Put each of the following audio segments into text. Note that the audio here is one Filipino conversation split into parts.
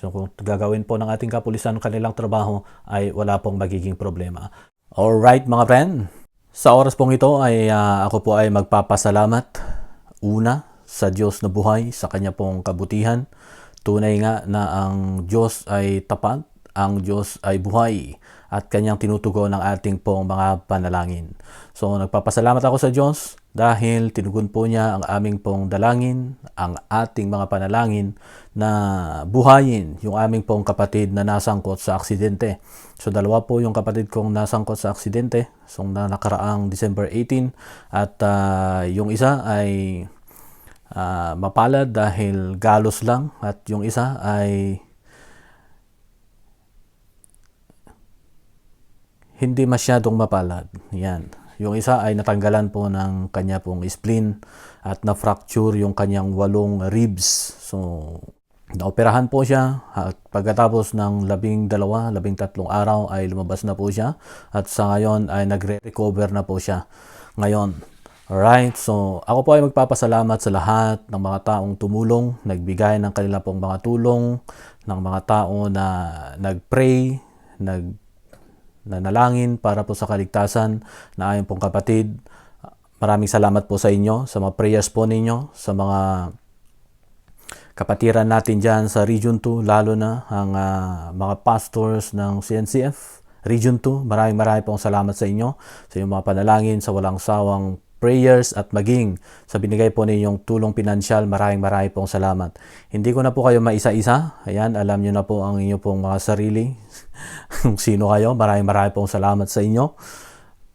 So kung gagawin po ng ating kapulisan ang kanilang trabaho ay wala pong magiging problema. Alright mga friend, sa oras pong ito ay ah, ako po ay magpapasalamat una sa Diyos na buhay, sa Kanya pong kabutihan. Tunay nga na ang Diyos ay tapat, ang Diyos ay buhay at Kanyang tinutugon ang ating pong mga panalangin. So nagpapasalamat ako sa Diyos dahil tinugon po niya ang aming pong dalangin, ang ating mga panalangin na buhayin yung aming pong kapatid na nasangkot sa aksidente. So dalawa po yung kapatid kong nasangkot sa aksidente so na nakaraang December 18 at ah, yung isa ay ah, mapalad dahil galos lang at yung isa ay hindi masyadong mapalad. Yan. Yung isa ay natanggalan po ng kanya pong spleen at na-fracture yung kanyang walong ribs. So, naoperahan po siya at pagkatapos ng labing dalawa, labing tatlong araw ay lumabas na po siya at sa ngayon ay nagre-recover na po siya ngayon. Alright, so ako po ay magpapasalamat sa lahat ng mga taong tumulong, nagbigay ng kanila pong mga tulong, ng mga tao na nag-pray, nag nanalangin para po sa kaligtasan na ayon pong kapatid. Maraming salamat po sa inyo, sa mga prayers po ninyo, sa mga kapatiran natin dyan sa Region 2, lalo na ang ah, mga pastors ng CNCF. Region 2, maraming maraming pong salamat sa inyo, sa inyong mga panalangin, sa walang sawang prayers at maging sa binigay po ninyong tulong pinansyal, maraming maraming pong salamat. Hindi ko na po kayo maisa-isa. Ayan, alam nyo na po ang inyo pong mga sarili. Kung sino kayo, maraming maraming pong salamat sa inyo.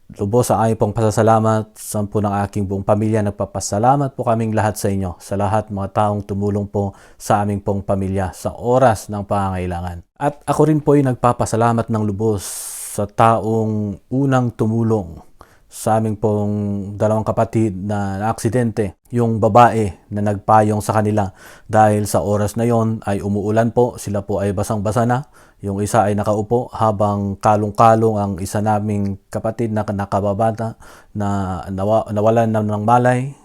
Lubos ang aming pong pasasalamat sa po ng aking buong pamilya. Nagpapasalamat po kaming lahat sa inyo, sa lahat mga taong tumulong po sa aming pong pamilya sa oras ng pangangailangan. At ako rin po ay nagpapasalamat ng lubos sa taong unang tumulong sa aming pong dalawang kapatid na aksidente, yung babae na nagpayong sa kanila dahil sa oras na yon ay umuulan po, sila po ay basang-basa na. Yung isa ay nakaupo habang kalong-kalong ang isa naming kapatid na nakababata na nawa, nawalan na ng malay.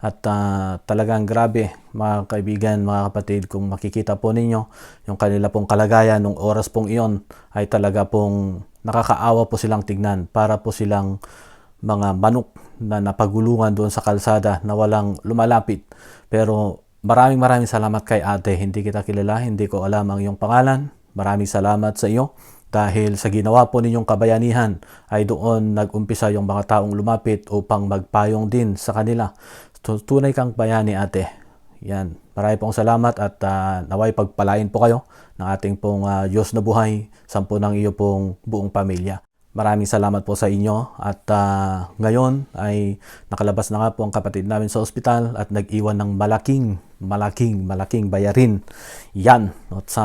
At ah, talagang grabe mga kaibigan, mga kapatid, kung makikita po ninyo yung kanila pong kalagayan nung oras pong iyon ay talaga pong nakakaawa po silang tignan para po silang mga manok na napagulungan doon sa kalsada na walang lumalapit. Pero maraming maraming salamat kay ate. Hindi kita kilala, hindi ko alam ang iyong pangalan. Maraming salamat sa iyo dahil sa ginawa po ninyong kabayanihan ay doon nag-umpisa yung mga taong lumapit upang magpayong din sa kanila. Tu- Tunay kang bayani ate. Yan. Marami pong salamat at ah, naway pagpalain po kayo ng ating pong ah, Diyos na buhay sa po ng iyo pong buong pamilya. Maraming salamat po sa inyo at ah, ngayon ay nakalabas na nga po ang kapatid namin sa ospital at nag-iwan ng malaking, malaking, malaking bayarin. Yan. At sa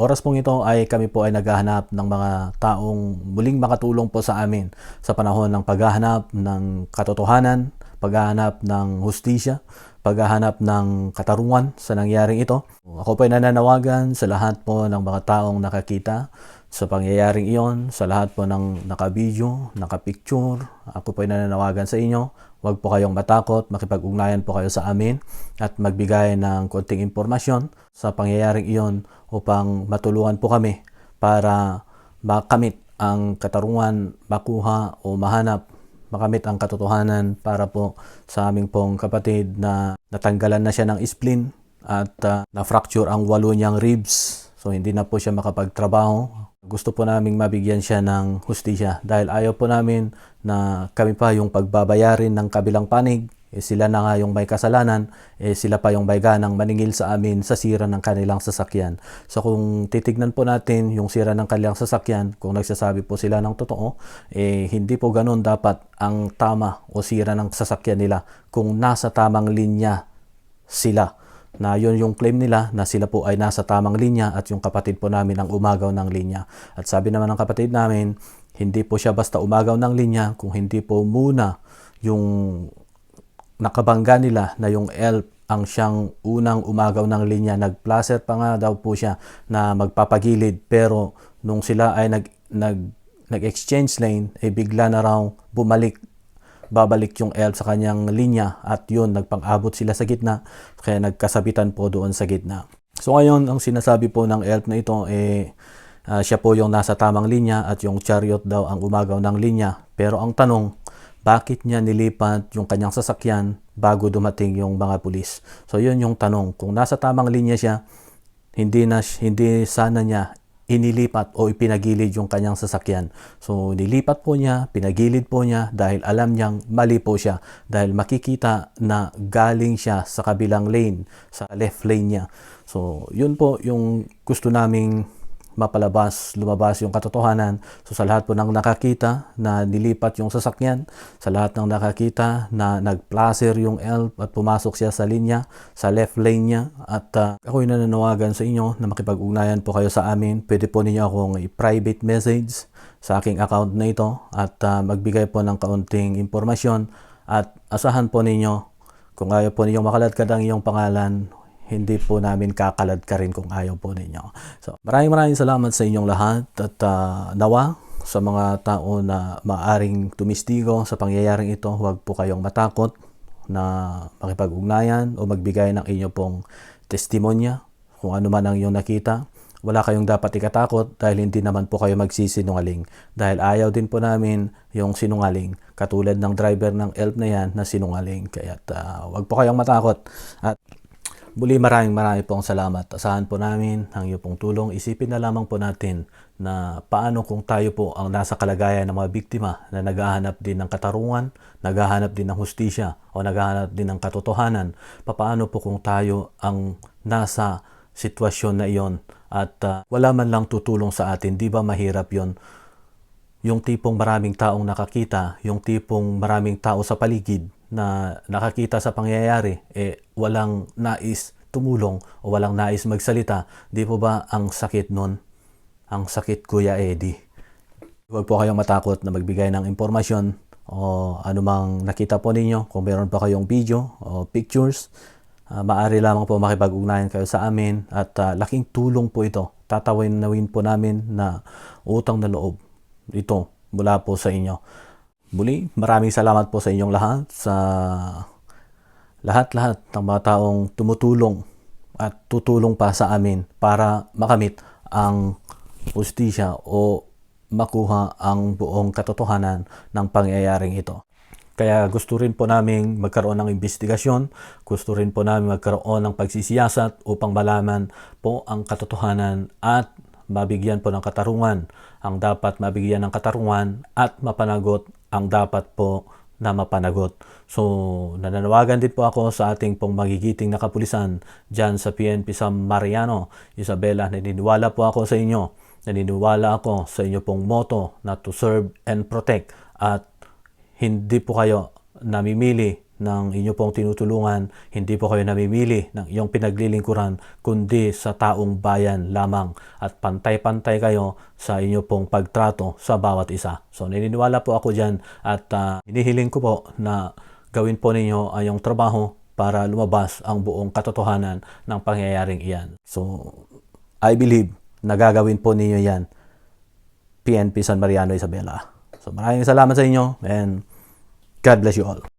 oras pong ito ay kami po ay naghahanap ng mga taong muling makatulong po sa amin sa panahon ng paghahanap ng katotohanan, paghahanap ng hustisya, paghahanap ng katarungan sa nangyaring ito. Ako po ay nananawagan sa lahat po ng mga taong nakakita sa pangyayaring iyon, sa lahat po ng nakabideo, nakapicture. Ako po ay nananawagan sa inyo. Huwag po kayong matakot, makipag-ugnayan po kayo sa amin at magbigay ng konting impormasyon sa pangyayaring iyon upang matulungan po kami para makamit ang katarungan, makuha o mahanap makamit ang katotohanan para po sa aming pong kapatid na natanggalan na siya ng spleen at ah, na-fracture ang walo niyang ribs. So hindi na po siya makapagtrabaho. Gusto po naming mabigyan siya ng hustisya dahil ayaw po namin na kami pa yung pagbabayarin ng kabilang panig. Eh, sila na nga yung may kasalanan, eh, sila pa yung may ganang maningil sa amin sa sira ng kanilang sasakyan. So kung titignan po natin yung sira ng kanilang sasakyan, kung nagsasabi po sila ng totoo, eh, hindi po ganun dapat ang tama o sira ng sasakyan nila kung nasa tamang linya sila na yun yung claim nila na sila po ay nasa tamang linya at yung kapatid po namin ang umagaw ng linya. At sabi naman ng kapatid namin, hindi po siya basta umagaw ng linya kung hindi po muna yung nakabangga nila na yung ELP ang siyang unang umagaw ng linya. Nag-placer pa nga daw po siya na magpapagilid pero nung sila ay nag, nag, nag-exchange lane, eh bigla na raw bumalik babalik yung ELP sa kanyang linya at yun, nagpang-abot sila sa gitna kaya nagkasabitan po doon sa gitna. So ngayon, ang sinasabi po ng ELF na ito, eh, ah, siya po yung nasa tamang linya at yung chariot daw ang umagaw ng linya. Pero ang tanong, bakit niya nilipat yung kanyang sasakyan bago dumating yung mga pulis? So yun yung tanong. Kung nasa tamang linya siya, hindi na hindi sana niya inilipat o ipinagilid yung kanyang sasakyan. So nilipat po niya, pinagilid po niya dahil alam niyang mali po siya dahil makikita na galing siya sa kabilang lane, sa left lane niya. So yun po yung gusto naming mapalabas, lumabas yung katotohanan. So sa lahat po ng nakakita na nilipat yung sasakyan, sa lahat ng nakakita na nag-placer yung elf at pumasok siya sa linya, sa left lane niya at uh, ako'y nananawagan sa inyo na makipag-ugnayan po kayo sa amin. Pwede po ninyo akong i-private message sa aking account na ito at uh, magbigay po ng kaunting impormasyon at asahan po ninyo kung ayaw po ninyong makaladkad ang iyong pangalan, hindi po namin kakalad ka rin kung ayaw po ninyo. So, maraming maraming salamat sa inyong lahat at uh, nawa sa mga tao na maaring tumistigo sa pangyayaring ito, huwag po kayong matakot na makipag-ugnayan o magbigay ng inyo pong testimonya kung ano man ang iyong nakita. Wala kayong dapat ikatakot dahil hindi naman po kayo magsisinungaling. Dahil ayaw din po namin yung sinungaling. Katulad ng driver ng ELP na yan na sinungaling. Kaya uh, huwag po kayong matakot. At Muli maraming maraming pong salamat. Asahan po namin ang iyong pong tulong. Isipin na lamang po natin na paano kung tayo po ang nasa kalagayan ng mga biktima na naghahanap din ng katarungan, naghahanap din ng hustisya o naghahanap din ng katotohanan. Paano po kung tayo ang nasa sitwasyon na iyon at uh, wala man lang tutulong sa atin. Di ba mahirap yon Yung tipong maraming taong nakakita, yung tipong maraming tao sa paligid na nakakita sa pangyayari, eh walang nais tumulong o walang nais magsalita, di po ba ang sakit nun? Ang sakit Kuya Eddie. Huwag po kayong matakot na magbigay ng impormasyon o anumang nakita po ninyo. Kung meron pa kayong video o pictures, uh, maaari lamang po makipag-ugnayan kayo sa amin at uh, laking tulong po ito. Tatawin nawin po namin na utang na loob ito mula po sa inyo. Muli, maraming salamat po sa inyong lahat, sa lahat-lahat ng mga taong tumutulong at tutulong pa sa amin para makamit ang ustisya o makuha ang buong katotohanan ng pangyayaring ito. Kaya gusto rin po namin magkaroon ng investigasyon, gusto rin po namin magkaroon ng pagsisiyasat upang malaman po ang katotohanan at mabigyan po ng katarungan ang dapat mabigyan ng katarungan at mapanagot ang dapat po na mapanagot. So, nananawagan din po ako sa ating pong magigiting na kapulisan dyan sa PNP sa Mariano. Isabela, naniniwala po ako sa inyo. Naniniwala ako sa inyo pong motto na to serve and protect at hindi po kayo namimili ng inyo pong tinutulungan, hindi po kayo namimili ng iyong pinaglilingkuran, kundi sa taong bayan lamang at pantay-pantay kayo sa inyo pong pagtrato sa bawat isa. So naniniwala po ako dyan at uh, hinihiling ko po na gawin po ninyo ang iyong trabaho para lumabas ang buong katotohanan ng pangyayaring iyan. So, I believe na gagawin po ninyo yan PNP San Mariano Isabela. So maraming salamat sa inyo and God bless you all.